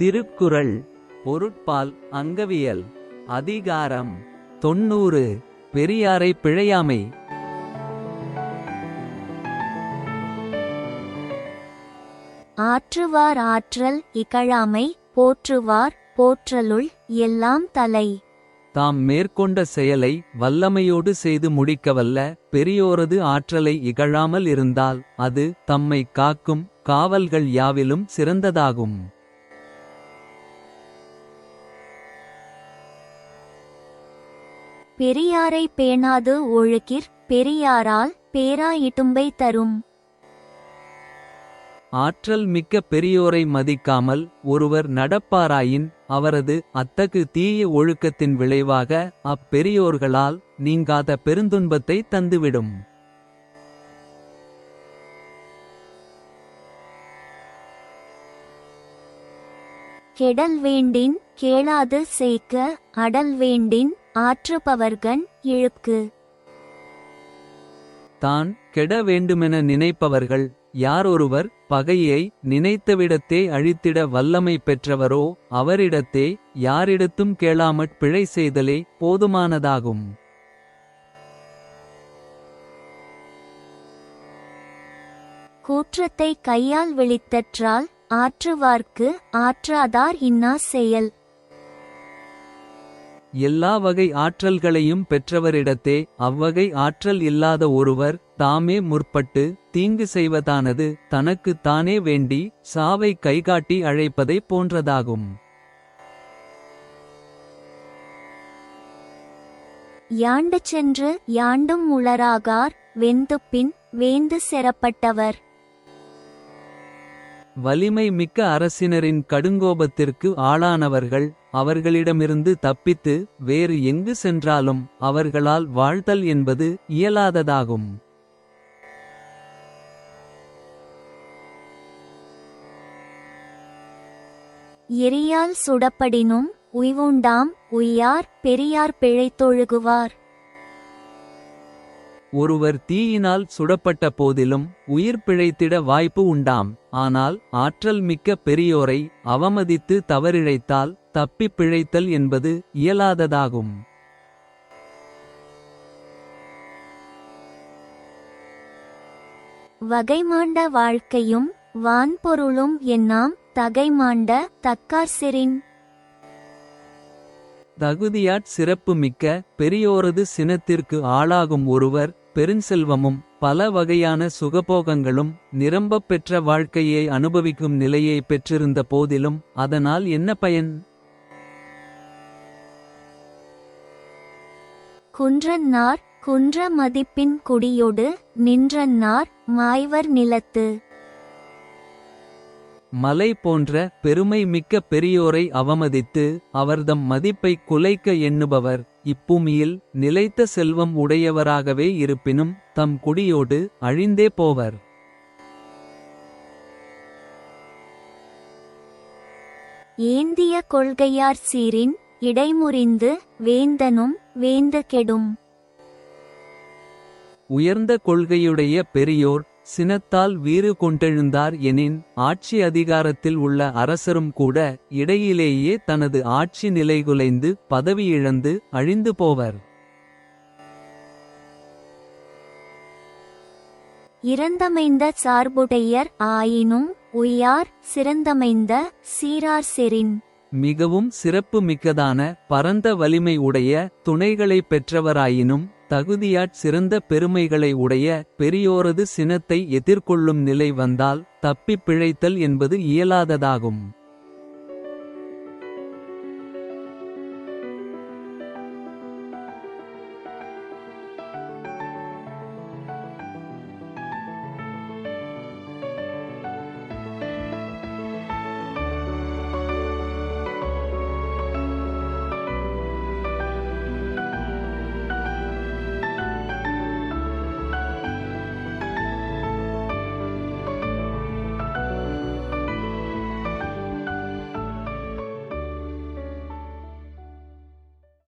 திருக்குறள் பொருட்பால் அங்கவியல் அதிகாரம் தொன்னூறு பெரியாரை பிழையாமை. ஆற்றுவார் ஆற்றல் இகழாமை போற்றுவார் போற்றலுள் எல்லாம் தலை. தாம் மேற்கொண்ட செயலை வல்லமையோடு செய்து முடிக்கவல்ல பெரியோரது ஆற்றலை இகழாமல் இருந்தால் அது தம்மை காக்கும் காவல்கள் யாவிலும் சிறந்ததாகும். பெரியாரை பேணாது ஒழுகிற் பெரியாரால் பேரா இட்டும்பை தரும். ஆற்றல் மிக்க பெரியோரை மதிக்காமல் ஒருவர் நடப்பாராயின் அவரது அத்தகு தீய ஒழுக்கத்தின் விளைவாக அப்பெரியோர்களால் நீங்காத பெருந்துன்பத்தை தந்துவிடும். கெடல் வேண்டின் கேளாது சேக்க அடல் வேண்டின் ஆற்றுபவர்கண் இழுக்கு தான் கெட வேண்டுமென நினைப்பவர்கள் யாரொருவர் பகையை நினைத்தவிடத்தே அழித்திட வல்லமை பெற்றவரோ அவரிடத்தே யாரிடத்தும் கேளாமற் பிழை செய்தலே போதுமானதாகும். கூற்றத்தை கையால் வெளித்தற்றால் ஆற்றுவார்க்கு ஆற்றாதார் இன்னா செயல். எல்லா வகை ஆற்றல்களையும் பெற்றவரிடத்தே அவ்வகை ஆற்றல் இல்லாத ஒருவர் தாமே முற்பட்டு தீங்கு செய்வதானது தனக்கு தானே வேண்டி சாவை கைகாட்டி அழைப்பதை போன்றதாகும். யாண்டு சென்று யாண்டும் உளராகார் வெந்து பின் வேந்து செறப்பட்டவர் வலிமை மிக்க அரசினரின் கடுங்கோபத்திற்கு ஆளானவர்கள் அவர்களிடமிருந்து தப்பித்து வேறு எங்கு சென்றாலும் அவர்களால் வாழ்தல் என்பது இயலாததாகும். எரியால் சுடப்படினும் உய்வுண்டாம் உய்யார் பெரியார் பிழைத்தொழுகுவார். ஒருவர் தீயினால் சுடப்பட்ட போதிலும் உயிர் பிழைத்திட வாய்ப்பு உண்டாம். ஆனால் ஆற்றல் மிக்க பெரியோரை அவமதித்து தவறிழைத்தால் தப்பிப் பிழைத்தல் என்பது இயலாததாகும். வகைமாண்ட வாழ்க்கையும் வான்பொருளும் என்னாம் தகைமாண்ட தக்கார் தகுதியாட் சிறப்புமிக்க சிறப்பு மிக்க பெரியோரது சினத்திற்கு ஆளாகும் ஒருவர் பெருஞ்செல்வமும் பல வகையான சுகபோகங்களும் நிரம்பப் பெற்ற வாழ்க்கையை அனுபவிக்கும் நிலையை பெற்றிருந்த போதிலும் அதனால் என்ன பயன்? குன்றன்னார் குன்ற மதிப்பின் குடியொடு நின்றன்னார் மாய்வர் நிலத்து. மலை போன்ற பெருமை மிக்க பெரியோரை அவமதித்து அவர்தம் மதிப்பை குலைக்க எண்ணுபவர். இப்பூமியில் நிலைத்த செல்வம் உடையவராகவே இருப்பினும் தம் குடியோடு அழிந்தே போவர். ஏந்திய கொள்கையார் சீரின் இடைமுறிந்து வேந்தனும் வேந்து கெடும் உயர்ந்த கொள்கையுடைய பெரியோர் சினத்தால் வீறு கொண்டெழுந்தார் எனின் ஆட்சி அதிகாரத்தில் உள்ள அரசரும் கூட இடையிலேயே தனது ஆட்சி நிலைகுலைந்து பதவி இழந்து அழிந்து போவர். இறந்தமைந்த சார்புடையர் ஆயினும் உய்யார் சிறந்தமைந்த சீரார் செறின் மிகவும் சிறப்பு மிக்கதான பரந்த வலிமை உடைய துணைகளைப் பெற்றவராயினும் தகுதியாற் சிறந்த பெருமைகளை உடைய பெரியோரது சினத்தை எதிர்கொள்ளும் நிலை வந்தால் தப்பிப் பிழைத்தல் என்பது இயலாததாகும்.